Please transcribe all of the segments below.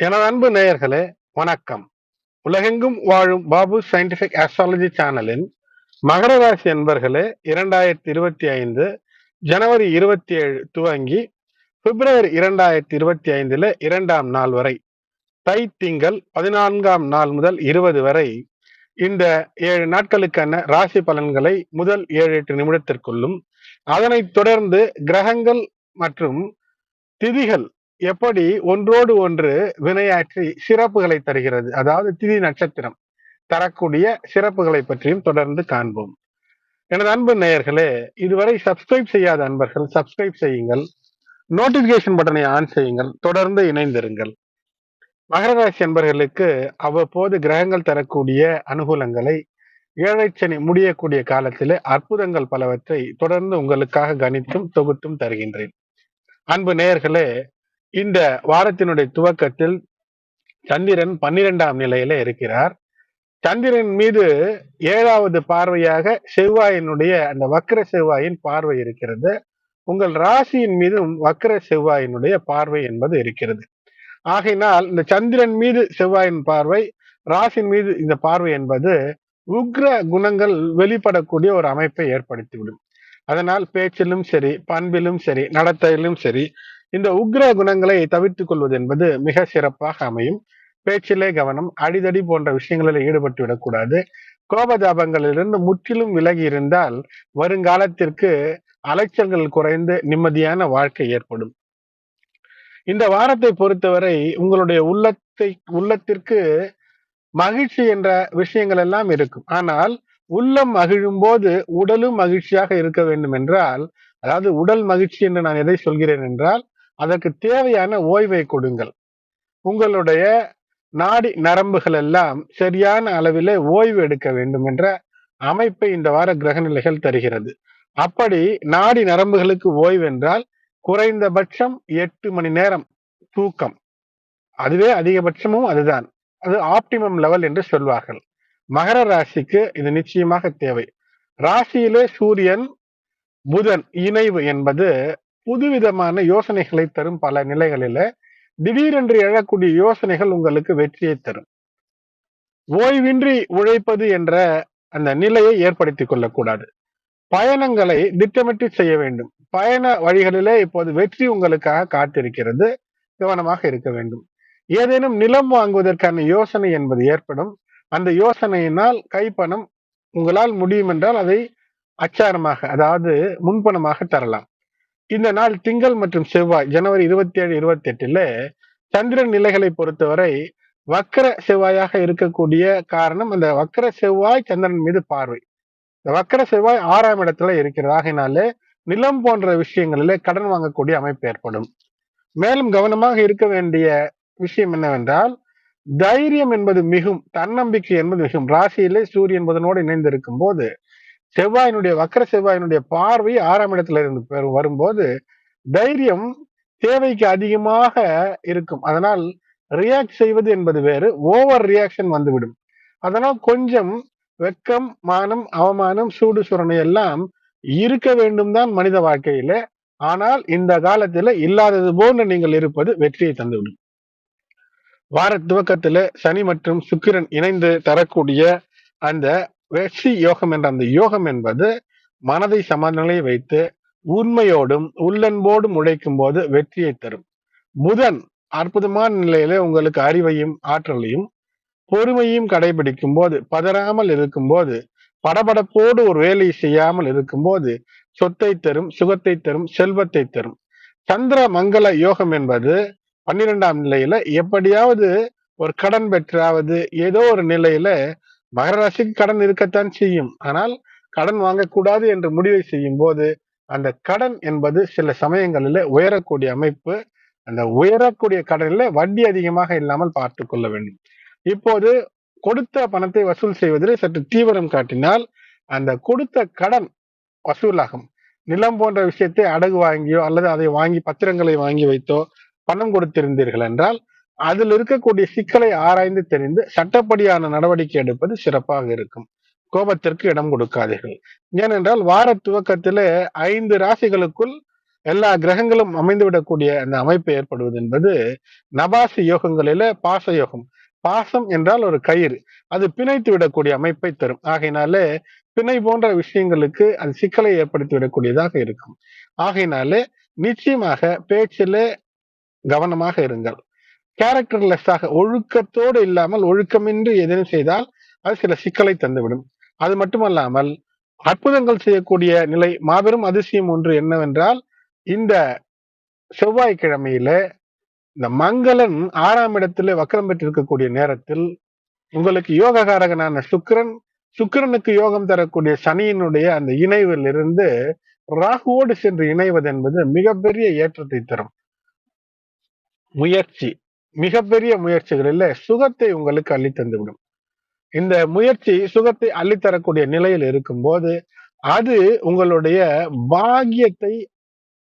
எனது அன்பு நேயர்களே வணக்கம். உலகெங்கும் வாழும் பாபு சயின்டிபிக் ஆஸ்ட்ராலஜி சேனலின் மகர ராசி என்பர்களே இரண்டாயிரத்தி இருபத்தி ஐந்து ஜனவரி இருபத்தி ஏழு துவங்கி பிப்ரவரி இரண்டாயிரத்தி இருபத்தி ஐந்துல இரண்டாம் நாள் வரை தை திங்கள் பதினான்காம் நாள் முதல் இருபது வரை இந்த ஏழு நாட்களுக்கான ராசி பலன்களை முதல் ஏழு எட்டு நிமிடத்திற்குள்ளும் அதனைத் தொடர்ந்து கிரகங்கள் மற்றும் திதிகள் எப்படி ஒன்றோடு ஒன்று வினையாற்றி சிறப்புகளை தருகிறது? அதாவது திதி நட்சத்திரம் தரக்கூடிய சிறப்புகளை பற்றியும் தொடர்ந்து காண்போம். எனது அன்பு நேயர்களே இதுவரை சப்ஸ்கிரைப் செய்யாத அன்பர்கள் சப்ஸ்கிரைப் செய்யுங்கள். நோட்டிபிகேஷன் பட்டனை ஆன் செய்யுங்கள். தொடர்ந்து இணைந்திருங்கள். மகர ராசி அன்பர்களுக்கு அவ்வப்போது கிரகங்கள் தரக்கூடிய அனுகூலங்களை ஏழைச்சனி முடியக்கூடிய காலத்திலே அற்புதங்கள் பலவற்றை தொடர்ந்து உங்களுக்காக கணித்தும் தொகுத்தும் தருகின்றேன். அன்பு நேயர்களே இந்த வாரத்தினுடைய துவக்கத்தில் சந்திரன் பன்னிரெண்டாம் நிலையில இருக்கிறார். சந்திரன் மீது ஏழாவது பார்வையாக செவ்வாயினுடைய அந்த வக்கர செவ்வாயின் பார்வை இருக்கிறது. உங்கள் ராசியின் மீதும் வக்கர செவ்வாயினுடைய பார்வை என்பது இருக்கிறது. ஆகையினால் இந்த சந்திரன் மீது செவ்வாயின் பார்வை ராசியின் மீது இந்த பார்வை என்பது உக்ர குணங்கள் வெளிப்படக்கூடிய ஒரு அமைப்பை ஏற்படுத்திவிடும். அதனால் பேச்சிலும் சரி பண்பிலும் சரி நடத்தையிலும் சரி இந்த உக்ர குணங்களை தவிர்த்து கொள்வது என்பது மிக சிறப்பாக அமையும். பேச்சிலே கவனம் அடிதடி போன்ற விஷயங்களில் ஈடுபட்டு விடக்கூடாது. கோபதாபங்களிலிருந்து முற்றிலும் விலகி இருந்தால் வருங்காலத்திற்கு அலைச்சல்கள் குறைந்து நிம்மதியான வாழ்க்கை ஏற்படும். இந்த வாரத்தை பொறுத்தவரை உங்களுடைய உள்ளத்தை உள்ளத்திற்கு மகிழ்ச்சி என்ற விஷயங்கள் எல்லாம் இருக்கும். ஆனால் உள்ளம் மகிழும் போது உடலும் மகிழ்ச்சியாக இருக்க வேண்டும் என்றால் அதாவது உடல் மகிழ்ச்சி என்று நான் எதை சொல்கிறேன் என்றால் அதற்கு தேவையான ஓய்வை கொடுங்கள். உங்களுடைய நாடி நரம்புகள் எல்லாம் சரியான அளவிலே ஓய்வு எடுக்க வேண்டும் என்ற அமைப்பை இந்த வார கிரகநிலைகள் தருகிறது. அப்படி நாடி நரம்புகளுக்கு ஓய்வு என்றால் குறைந்தபட்சம் எட்டு மணி நேரம் தூக்கம். அதுவே அதிகபட்சமும் அதுதான். அது ஆப்டிமம் லெவல் என்று சொல்வார்கள். மகர ராசிக்கு இது நிச்சயமாக தேவை. ராசியிலே சூரியன் புதன் இணைவு என்பது புதுவிதமான யோசனைகளை தரும் பல நிலைகளில திடீரென்று எழக்கூடிய யோசனைகள் உங்களுக்கு வெற்றியை தரும். ஓய்வின்றி உழைப்பது என்ற அந்த நிலையை ஏற்படுத்திக் கொள்ளக்கூடாது. பயணங்களை திட்டமிட்டு செய்ய வேண்டும். பயண வழிகளிலே இப்போது வெற்றி உங்களுக்காக காத்திருக்கிறது. கவனமாக இருக்க வேண்டும். ஏதேனும் நிலம் வாங்குவதற்கான யோசனை என்பது ஏற்படும். அந்த யோசனையினால் கைப்பணம் உங்களால் முடியும் என்றால் அதை அச்சாரமாக அதாவது முன்பணமாக தரலாம். இந்த நாள் திங்கள் மற்றும் செவ்வாய் ஜனவரி இருபத்தி ஏழு இருபத்தி எட்டுல சந்திரன் நிலைகளை பொறுத்தவரை வக்கர செவ்வாயாக இருக்கக்கூடிய காரணம் அந்த வக்கர செவ்வாய் சந்திரன் மீது பார்வை. இந்த வக்கர செவ்வாய் ஆறாம் இடத்துல இருக்கிறது. ஆகினாலே நிலம் போன்ற விஷயங்களிலே கடன் வாங்கக்கூடிய அமைப்பு ஏற்படும். மேலும் கவனமாக இருக்க வேண்டிய விஷயம் என்னவென்றால் தைரியம் என்பது மிகும் தன்னம்பிக்கை என்பது மிகும். ராசியிலே சூரியன் புதனோடு இணைந்திருக்கும் போது செவ்வாயினுடைய வக்கர செவ்வாயினுடைய பார்வை ஆறாம் இடத்துல இருந்து வரும்போது தைரியம் தேவைக்கு அதிகமாக இருக்கும். அதனால் ரியாக்ட் செய்வது என்பது வேறு ஓவர் ரியாக்ஷன் வந்துவிடும். அதனால் கொஞ்சம் வெக்கம் மானம் அவமானம் சூடு சுரணை எல்லாம் இருக்க வேண்டும் தான் மனித வாழ்க்கையில. ஆனால் இந்த காலத்துல இல்லாதது போன்று நீங்கள் இருப்பது வெற்றியை தந்துவிடும். வார துவக்கத்துல சனி மற்றும் சுக்கிரன் இணைந்து தரக்கூடிய அந்த வெற்றி யோகம் என்ற அந்த யோகம் என்பது மனதை சமநிலை வைத்து உண்மையோடும் உள்ளன்போடும் உழைக்கும் போது வெற்றியை தரும். புதன் அற்புதமான நிலையில உங்களுக்கு அறிவையும் ஆற்றலையும் பொறுமையும் கடைபிடிக்கும் போது பதறாமல் இருக்கும் போது படபடப்போடு ஒரு வேலையை செய்யாமல் இருக்கும் போது சொத்தை தரும் சுகத்தை தரும் செல்வத்தை தரும். சந்திர மங்கள யோகம் என்பது பன்னிரெண்டாம் நிலையில எப்படியாவது ஒரு கடன் பெற்றாவது ஏதோ ஒரு நிலையில மகர ராசிக்கு கடன் இருக்கத்தான் செய்யும். ஆனால் கடன் வாங்கக்கூடாது என்று முடிவை செய்யும் போது அந்த கடன் என்பது சில சமயங்களில் உயரக்கூடிய அமைப்பு அந்த உயரக்கூடிய கடனில் வட்டி அதிகமாக இல்லாமல் பார்த்து கொள்ள வேண்டும். இப்போது கொடுத்த பணத்தை வசூல் செய்வதில் சற்று தீவிரம் காட்டினால் அந்த கொடுத்த கடன் வசூலாகும். நிலம் போன்ற விஷயத்தை அடகு வாங்கியோ அல்லது அதை வாங்கி பத்திரங்களை வாங்கி வைத்தோ பணம் கொடுத்திருந்தீர்கள் என்றால் அதில் இருக்கக்கூடிய சிக்கலை ஆராய்ந்து தெரிந்து சட்டப்படியான நடவடிக்கை எடுப்பது சிறப்பாக இருக்கும். கோபத்திற்கு இடம் கொடுக்காதீர்கள். ஏனென்றால் வார துவக்கத்திலே ஐந்து ராசிகளுக்குள் எல்லா கிரகங்களும் அமைந்துவிடக்கூடிய அந்த அமைப்பு ஏற்படுவது என்பது நபாசி யோகங்களில பாச யோகம் பாசம் என்றால் ஒரு கயிறு. அது பிணைத்து விடக்கூடிய அமைப்பை தரும். ஆகையினாலே பிணை போன்ற விஷயங்களுக்கு அது சிக்கலை ஏற்படுத்தி விடக்கூடியதாக இருக்கும். ஆகையினாலே நிச்சயமாக பேச்சிலே கவனமாக இருங்கள். கேரக்டர்லெஸ்ஸாக ஒழுக்கத்தோடு இல்லாமல் ஒழுக்கமின்றி எதனும் செய்தால் அது சில சிக்கலை தந்துவிடும். அது மட்டுமல்லாமல் அற்புதங்கள் செய்யக்கூடிய நிலை மாபெரும் அதிசயம் ஒன்று என்னவென்றால் இந்த செவ்வாய்க்கிழமையில இந்த மங்களன் ஆறாம் இடத்துல வக்கரம் பெற்றிருக்கக்கூடிய நேரத்தில் உங்களுக்கு யோககாரகனான சுக்கரன் சுக்கரனுக்கு யோகம் தரக்கூடிய சனியினுடைய அந்த இணைவில் இருந்து ராகுவோடு சென்று இணைவது என்பது மிகப்பெரிய ஏற்றத்தை தரும். முயற்சி. மிகப்பெரிய முயற்சிகளில் சுகத்தை உங்களுக்கு அள்ளி தந்துவிடும். இந்த முயற்சி சுகத்தை அள்ளித்தரக்கூடிய நிலையில் இருக்கும்போது அது உங்களுடைய பாக்கியத்தை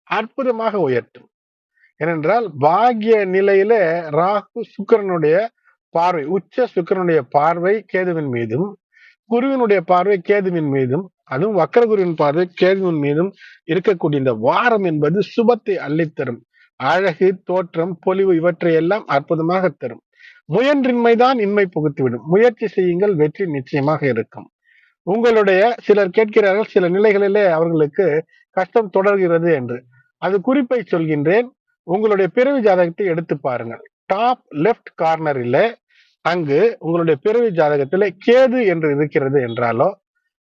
அற்புதமாக உயர்த்தும். ஏனென்றால் பாக்கிய நிலையில ராகு சுக்கரனுடைய பார்வை உச்ச சுக்கரனுடைய பார்வை கேதுவின் மீதும் குருவினுடைய பார்வை கேதுவின் மீதும் அதுவும் வக்கரகுருவின் பார்வை கேதுவின் மீதும் இருக்கக்கூடிய இந்த வாரம் என்பது சுபத்தை அள்ளித்தரும் அழகு தோற்றம் பொலிவு இவற்றை எல்லாம் அற்புதமாக தரும். முயன்றின்மைதான் இன்மை புகுத்திவிடும். முயற்சி செய்யுங்கள் வெற்றி நிச்சயமாக இருக்கும். உங்களுடைய சிலர் கேட்கிறார்கள் சில நிலைகளிலே அவர்களுக்கு கஷ்டம் தொடர்கிறது என்று. அது குறிப்பை சொல்கின்றேன். உங்களுடைய பிறவி ஜாதகத்தை எடுத்து பாருங்கள். டாப் லெப்ட் கார்னரில் அங்கு உங்களுடைய பிறவி ஜாதகத்தில் கேது என்று இருக்கிறது என்றாலோ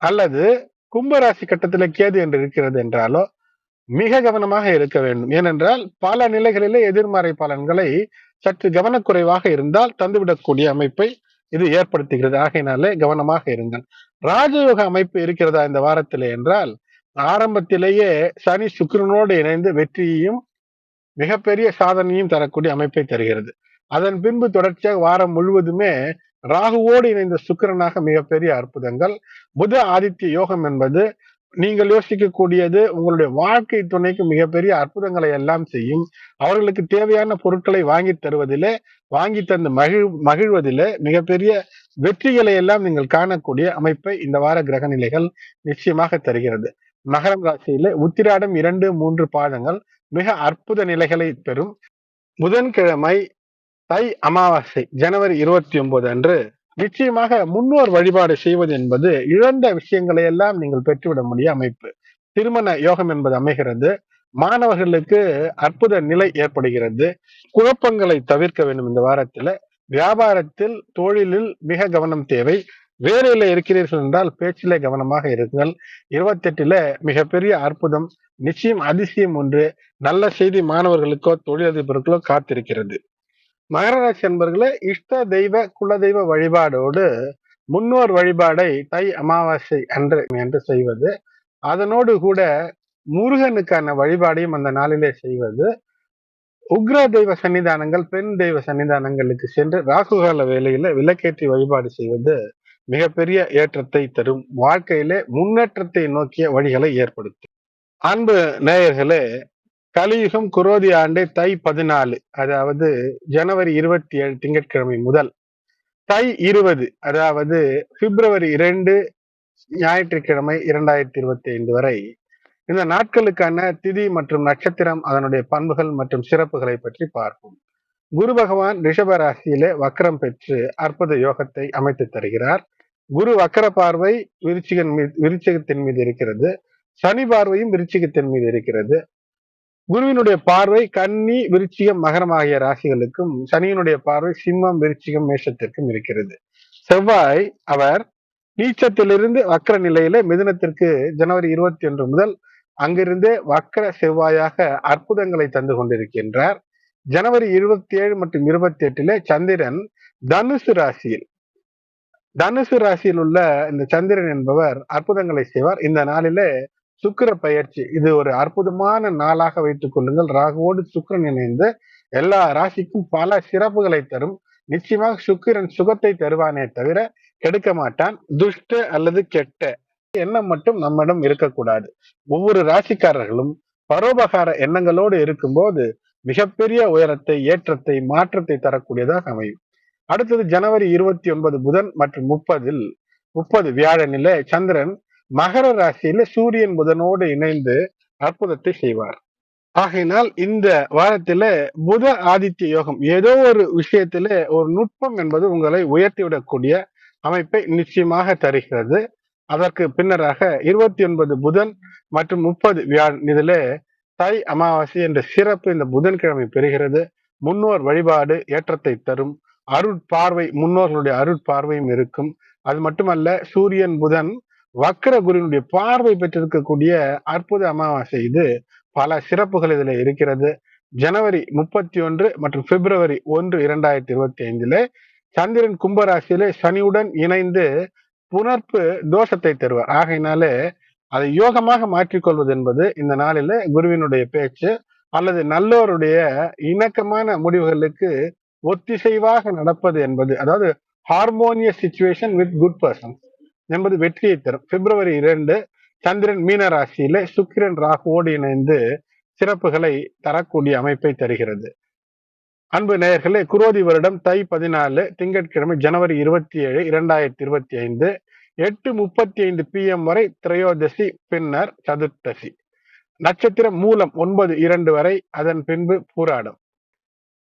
அல்லது கும்பராசி கட்டத்தில் கேது என்று இருக்கிறது என்றாலோ மிக கவனமாக இருக்க வேண்டும். ஏனென்றால் பல நிலைகளிலே எதிர்மறை பலன்களை சற்று கவனக்குறைவாக இருந்தால் தந்துவிடக்கூடிய அமைப்பை இது ஏற்படுத்துகிறது. ஆகையினாலே கவனமாக இருங்கள். ராஜயோக அமைப்பு இருக்கிறதா இந்த வாரத்திலே என்றால் ஆரம்பத்திலேயே சனி சுக்கிரனோடு இணைந்து வெற்றியையும் மிகப்பெரிய சாதனையும் தரக்கூடிய அமைப்பை தருகிறது. அதன் பின்பு தொடர்ச்சியாக வாரம் முழுவதுமே ராகுவோடு இணைந்த சுக்கிரனாக மிகப்பெரிய அற்புதங்கள் புத ஆதித்ய யோகம் என்பது நீங்கள் யோசிக்கக்கூடியது உங்களுடைய வாழ்க்கை துணைக்கு மிகப்பெரிய அற்புதங்களை எல்லாம் செய்யும். அவர்களுக்கு தேவையான பொருட்களை வாங்கி தருவதிலே வாங்கி தந்து மகிழ் மகிழ்வதிலே மிகப்பெரிய வெற்றிகளை எல்லாம் நீங்கள் காணக்கூடிய அமைப்பை இந்த வார கிரக நிலைகள் நிச்சயமாக தருகிறது. மகரம் ராசியில உத்திராடம் இரண்டு மூன்று பாதங்கள் மிக அற்புத நிலைகளை பெறும். புதன்கிழமை தை அமாவாசை ஜனவரி இருபத்தி ஒன்பது அன்று நிச்சயமாக முன்னோர் வழிபாடு செய்வது என்பது இழந்த விஷயங்களை எல்லாம் நீங்கள் பெற்றுவிட முடிய அமைப்பு. திருமண யோகம் என்பது அமைகிறது. மாணவர்களுக்கு அற்புத நிலை ஏற்படுகிறது. குழப்பங்களை தவிர்க்க வேண்டும் இந்த வாரத்துல. வியாபாரத்தில் தொழிலில் மிக கவனம் தேவை. வேலையில இருக்கிறீர்கள் என்றால் பேச்சிலே கவனமாக இருங்கள். இருபத்தி எட்டுல மிகப்பெரிய அற்புதம் நிச்சயம் அதிசயம் ஒன்று. நல்ல செய்தி மாணவர்களுக்கோ தொழிலதிபர்களுக்கோ காத்திருக்கிறது. மகர ராசி அன்பர்களே இஷ்ட தெய்வ குலதெய்வ வழிபாடோடு முன்னோர் வழிபாடை தை அமாவாசை அன்று என்று செய்வது அதனோடு கூட முருகனுக்கான வழிபாடையும் அந்த நாளிலே செய்வது. உக்ர தெய்வ சன்னிதானங்கள் பெண் தெய்வ சன்னிதானங்களுக்கு சென்று ராகுகால வேலையில விளக்கேற்றி வழிபாடு செய்வது மிகப்பெரிய ஏற்றத்தை தரும். வாழ்க்கையிலே முன்னேற்றத்தை நோக்கிய வழிகளை ஏற்படுத்தும். அன்பு நேயர்களே கலியுகம் குரோதி ஆண்டு தை பதினாலு அதாவது ஜனவரி இருபத்தி ஏழு திங்கட்கிழமை முதல். தை இருபது அதாவது பிப்ரவரி இரண்டு ஞாயிற்றுக்கிழமை இரண்டாயிரத்தி இருபத்தி ஐந்து வரை. இந்த நாட்களுக்கான திதி மற்றும் நட்சத்திரம் அதனுடைய பண்புகள் மற்றும் சிறப்புகளை பற்றி பார்ப்போம். குரு பகவான் ரிஷப ராசியிலே வக்கரம் பெற்று அற்புத யோகத்தை அமைத்து தருகிறார். குரு வக்கர பார்வை விருச்சிகன் மீது விருச்சிகத்தின் மீது இருக்கிறது. சனி பார்வையும் விருச்சிகத்தின் மீது இருக்கிறது. குருவினுடைய பார்வை கன்னி விருச்சிகம் மகரம் ஆகிய ராசிகளுக்கும் சனியினுடைய பார்வை சிம்மம் விருச்சிகம் மேஷத்திற்கும் இருக்கிறது. செவ்வாய் அவர் நீச்சத்திலிருந்து வக்கர நிலையில மிதுனத்திற்கு ஜனவரி இருபத்தி ஒன்று முதல் அங்கிருந்தே வக்கர செவ்வாயாக அற்புதங்களை தந்து கொண்டிருக்கின்றார். ஜனவரி இருபத்தி ஏழு மற்றும் இருபத்தி எட்டுல சந்திரன் தனுசு ராசியில். தனுசு ராசியில் உள்ள இந்த சந்திரன் என்பவர் அற்புதங்களை செய்வார். இந்த நாளிலே சுக்கர பயிற்சி இது ஒரு அற்புதமான நாளாக வைத்துக் கொள்ளுங்கள். ராகுவோடு சுக்கரன் இணைந்து எல்லா ராசிக்கும் பல சிறப்புகளை தரும். நிச்சயமாக சுக்கிரன் சுகத்தை தருவானே தவிர கெடுக்க மாட்டான். துஷ்ட அல்லது கெட்ட எண்ணம் மட்டும் நம்மிடம் இருக்கக்கூடாது. ஒவ்வொரு ராசிக்காரர்களும் பரோபகார எண்ணங்களோடு இருக்கும்போது மிகப்பெரிய உயரத்தை ஏற்றத்தை மாற்றத்தை தரக்கூடியதாக அமையும். அடுத்தது ஜனவரி இருபத்தி ஒன்பது புதன் மற்றும் முப்பதில் முப்பது வியாழனிலே சந்திரன் மகர ராசியில சூரியன் புதனோடு இணைந்து அற்புதத்தை செய்வார். ஆகையினால் இந்த வாரத்தில புத ஆதித்ய யோகம் ஏதோ ஒரு விஷயத்தில ஒரு நுட்பம் என்பது உங்களை உயர்த்திவிடக்கூடிய அமைப்பை நிச்சயமாக தருகிறது. அதற்கு பின்னராக இருபத்தி ஒன்பது புதன் மற்றும் முப்பது வியாழன் இதில் தை அமாவாசை என்ற சிறப்பு இந்த புதன்கிழமை பெறுகிறது. முன்னோர் வழிபாடு ஏற்றத்தை தரும். அருட்பார்வை முன்னோர்களுடைய அருட்பார்வையும் இருக்கும். அது மட்டுமல்ல சூரியன் புதன் வக்கர குருவினுடைய பார்வை பெற்றிருக்கக்கூடிய அற்புத அமாவாசை இது பல சிறப்புகள் இதுல இருக்கிறது. ஜனவரி முப்பத்தி ஒன்று மற்றும் பிப்ரவரி ஒன்று இரண்டாயிரத்தி இருபத்தி ஐந்துல சந்திரன் கும்பராசியிலே சனியுடன் இணைந்து புணர்ப்பு தோஷத்தை தருவார். ஆகையினாலே அதை யோகமாக மாற்றிக்கொள்வது என்பது இந்த நாளில குருவினுடைய பேச்சு அல்லது நல்லோருடைய இணக்கமான முடிவுகளுக்கு ஒத்திசைவாக நடப்பது என்பது அதாவது harmonious situation with good person என்பது வெற்றியை தரும். பிப்ரவரி இரண்டு சந்திரன் மீன ராசியில சுக்கிரன் ராகுவோடு இணைந்து சிறப்புகளை தரக்கூடிய அமைப்பை தருகிறது. அன்பு நேயர்களே குரோதி வருடம் தை பதினாலு திங்கட்கிழமை ஜனவரி இருபத்தி ஏழு இரண்டாயிரத்தி இருபத்தி ஐந்து எட்டு முப்பத்தி ஐந்து பி எம் வரை திரையோதசி பின்னர் சதுர்த்தசி. நட்சத்திரம் மூலம் ஒன்பது இரண்டு வரை அதன் பின்பு பூராடும்.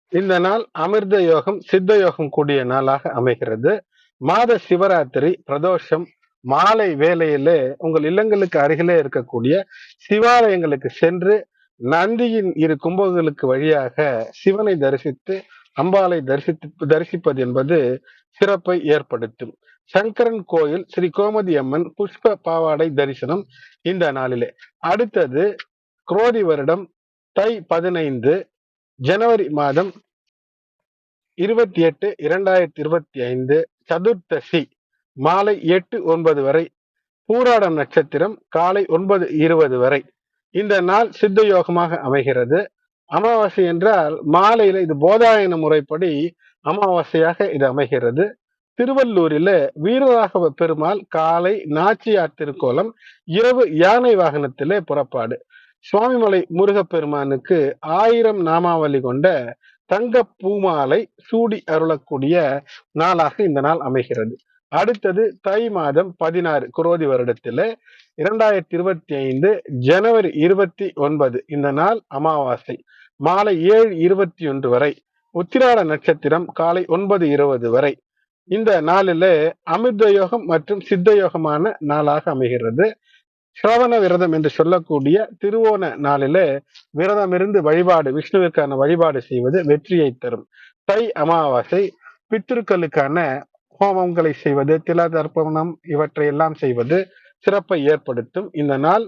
இந்த நாள் அமிர்த யோகம் சித்த யோகம் கூடிய நாளாக அமைகிறது. மாத சிவராத்திரி பிரதோஷம் மாலை வேலையிலே உங்கள் இல்லங்களுக்கு அருகிலே இருக்கக்கூடிய சிவாலயங்களுக்கு சென்று நந்தியின் இரு கும்பங்களுக்கு வழியாக சிவனை தரிசித்து அம்பாலை தரிசித்து தரிசிப்பது என்பது சிறப்பை ஏற்படுத்தும். சங்கரன் கோயில் ஸ்ரீ கோமதி அம்மன் புஷ்ப பாவாடை தரிசனம் இந்த நாளிலே. அடுத்தது குரோதி வருடம் தை பதினைந்து ஜனவரி மாதம் இருபத்தி எட்டு இரண்டாயிரத்தி இருபத்தி ஐந்து சதுர்த்தசி. மாலை எட்டு ஒன்பது வரை பூராடம் நட்சத்திரம் காலை ஒன்பது இருபது வரை. இந்த நாள் சித்த யோகமாக அமைகிறது. அமாவாசை என்றால் மாலையில இது போதாயன முறைப்படி அமாவாசையாக இது அமைகிறது. திருவள்ளூரில வீரராகவ பெருமாள் காலை நாச்சியார் திருக்கோலம் இரவு யானை வாகனத்திலே புறப்பாடு. சுவாமிமலை முருகப்பெருமானுக்கு ஆயிரம் நாமாவளி கொண்ட தங்க பூமாலை சூடி அருளக்கூடிய நாளாக இந்த நாள் அமைகிறது. அடுத்தது தை மாதம் பதினாறு குரோதி வருடத்தில் இரண்டாயிரத்தி இருபத்தி ஐந்து ஜனவரி இருபத்தி ஒன்பது இந்த நாள் அமாவாசை. மாலை ஏழு இருபத்தி ஒன்று வரை உத்திராட நட்சத்திரம் காலை ஒன்பது இருபது வரை. இந்த நாளில அமிர்த யோகம் மற்றும் சித்த யோகமான நாளாக அமைகிறது. சிரவண விரதம் என்று சொல்லக்கூடிய திருவோண நாளில விரதம் இருந்து வழிபாடு விஷ்ணுவிற்கான வழிபாடு செய்வது வெற்றியை தரும். தை அமாவாசை பித்திருக்களுக்கான ஹோமங்களை செய்வது தில தர்ப்பணம் இவற்றை எல்லாம் செய்வது சிறப்பை ஏற்படுத்தும். இந்த நாள்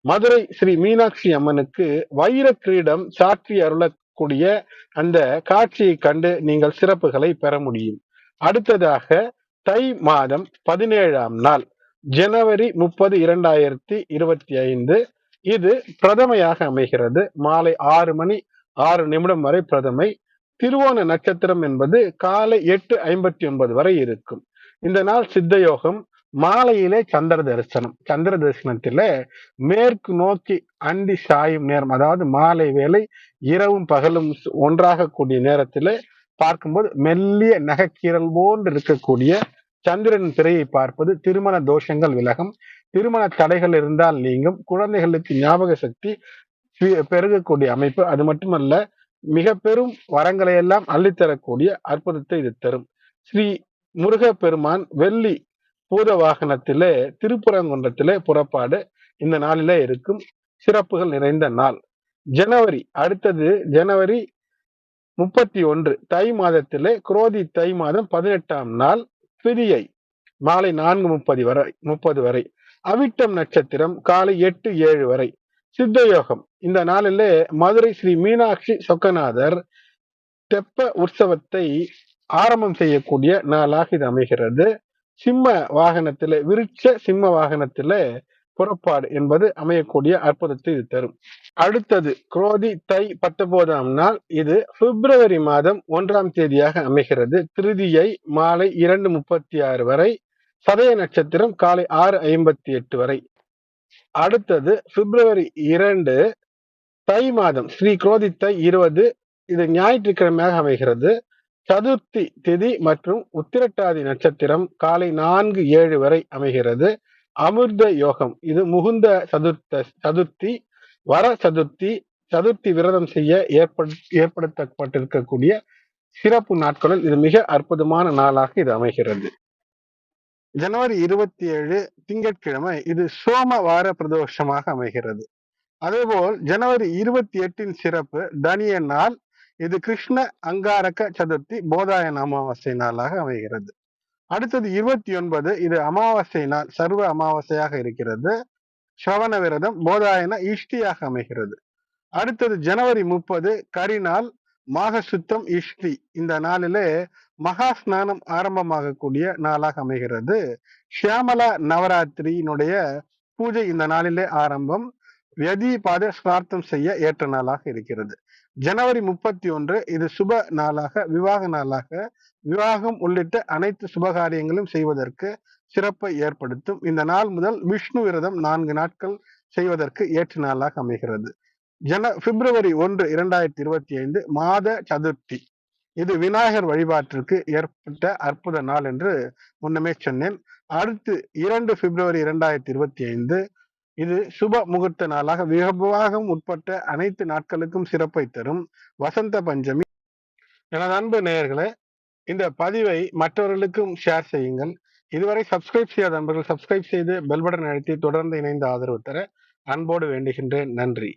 மதுரை ஸ்ரீ மீனாட்சி அம்மனுக்கு வைர கிரீடம் சாற்றி அருளக்கூடிய அந்த காட்சியை கண்டு நீங்கள் சிறப்புகளை பெற முடியும். அடுத்ததாக தை மாதம் பதினேழாம் நாள் ஜனவரி முப்பது இரண்டாயிரத்தி இருபத்தி ஐந்து இது பிரதமையாக அமைகிறது. மாலை ஆறு மணி ஆறு நிமிடம் வரை பிரதமை. திருவோண நட்சத்திரம் என்பது காலை எட்டு ஐம்பத்தி ஒன்பது வரை இருக்கும். இந்த நாள் சித்த யோகம் மாலையிலே சந்திர தரிசனம். சந்திர தரிசனத்தில மேற்கு நோக்கி அண்டி சாயும் நேரம் அதாவது மாலை வேலை இரவும் பகலும் ஒன்றாக கூடிய நேரத்தில பார்க்கும்போது மெல்லிய நகைக்கீரல் போன்று இருக்கக்கூடிய சந்திரன் திரையை பார்ப்பது திருமண தோஷங்கள் விலகும். திருமண தடைகள் இருந்தால் நீங்கும். குழந்தைகளுக்கு ஞாபக சக்தி பெருகக்கூடிய அமைப்பு. அது மட்டுமல்ல மிக பெரும் வரங்களை எல்லாம் அள்ளித்தரக்கூடிய அற்புதத்தை இது தரும். ஸ்ரீ முருக பெருமான் வெள்ளி பூத வாகனத்திலே திருப்புறங்குன்றத்திலே புறப்பாடு இந்த நாளிலே இருக்கும் சிறப்புகள் நிறைந்த நாள். ஜனவரி அடுத்தது ஜனவரி முப்பத்தி ஒன்று தை மாதத்திலே குரோதி தை மாதம் பதினெட்டாம் நாள் பிரியை மாலை நான்கு முப்பது வரை முப்பது வரை. அவிட்டம் நட்சத்திரம் காலை எட்டு ஏழு வரை. சித்தயோகம். இந்த நாளிலே மதுரை ஸ்ரீ மீனாட்சி சொக்கநாதர் தெப்ப உற்சவத்தை ஆரம்பம் செய்யக்கூடிய நாளாக இது அமைகிறது. சிம்ம வாகனத்தில விருட்ச சிம்ம வாகனத்தில புறப்பாடு என்பது அமையக்கூடிய அற்புதத்தை இது தரும். அடுத்தது குரோதி தை பத்தொன்பதாம் நாள். இது பிப்ரவரி மாதம் ஒன்றாம் தேதியாக அமைகிறது. திருதியை மாலை இரண்டு முப்பத்தி ஆறு வரை சதய நட்சத்திரம் காலை ஆறு ஐம்பத்தி எட்டு வரை. அடுத்தது பிப்ரவரி இரண்டு தை மாதம் ஸ்ரீ குரோதித்தை இருபது இது ஞாயிற்றுக்கிழமையாக அமைகிறது. சதுர்த்தி திதி மற்றும் உத்திரட்டாதி நட்சத்திரம் காலை நான்கு ஏழு வரை அமைகிறது. அமிர்த யோகம் இது முகுந்த சதுர்த்த சதுர்த்தி வர சதுர்த்தி சதுர்த்தி விரதம் செய்ய ஏற்படு ஏற்படுத்தப்பட்டிருக்கக்கூடிய சிறப்பு நாட்களில் இது மிக அற்புதமான நாளாக இது அமைகிறது. ஜனவரி இருபத்தி ஏழு திங்கட்கிழமை இது சோம வார பிரதோஷமாக அமைகிறது. அதேபோல் ஜனவரி இருபத்தி எட்டின் சிறப்பு தனிய நாள் இது கிருஷ்ண அங்காரக சதுர்த்தி போதாயன அமாவாசை நாளாக அமைகிறது. அடுத்தது இருபத்தி ஒன்பது இது அமாவாசை நாள் சர்வ அமாவாசையாக இருக்கிறது. சவண விரதம் போதாயன இஷ்டியாக அமைகிறது. அடுத்தது ஜனவரி முப்பது கரிநாள் மாக சுத்தம் இஷ்டி. இந்த நாளிலே மகா ஸ்நானம் ஆரம்பமாகக்கூடிய நாளாக அமைகிறது. ஷியாமலா நவராத்திரியினுடைய பூஜை இந்த நாளிலே ஆரம்பம். வியதி பாத ஸ்நார்த்தம் செய்ய ஏற்ற நாளாக இருக்கிறது. ஜனவரி முப்பத்தி ஒன்று இது சுப நாளாக விவாக நாளாக விவாகம் உள்ளிட்ட அனைத்து சுபகாரியங்களும் செய்வதற்கு சிறப்பை ஏற்படுத்தும். இந்த நாள் முதல் விஷ்ணு விரதம் நான்கு நாட்கள் செய்வதற்கு ஏற்ற நாளாக அமைகிறது. ஜன பிப்ரவரி ஒன்று இரண்டாயிரத்தி இருபத்தி ஐந்து மாத சதுர்த்தி. இது விநாயகர் வழிபாட்டிற்கு ஏற்பட்ட அற்புத நாள் என்று முன்னமே சொன்னேன். அடுத்து இரண்டு பிப்ரவரி இரண்டாயிரத்தி இருபத்தி ஐந்து இது சுப முகூர்த்த நாளாக விபவாகம் உட்பட்ட அனைத்து நாட்களுக்கும் சிறப்பை தரும் வசந்த பஞ்சமி. எனது அன்பு நேயர்களே இந்த பதிவை மற்றவர்களுக்கும் ஷேர் செய்யுங்கள். இதுவரை சப்ஸ்கிரைப் செய்யாத நண்பர்கள் சப்ஸ்கிரைப் செய்து பெல் பட்டன் அழுத்தி தொடர்ந்து இணைந்து ஆதரவு தர அன்போடு வேண்டுகின்றேன். நன்றி.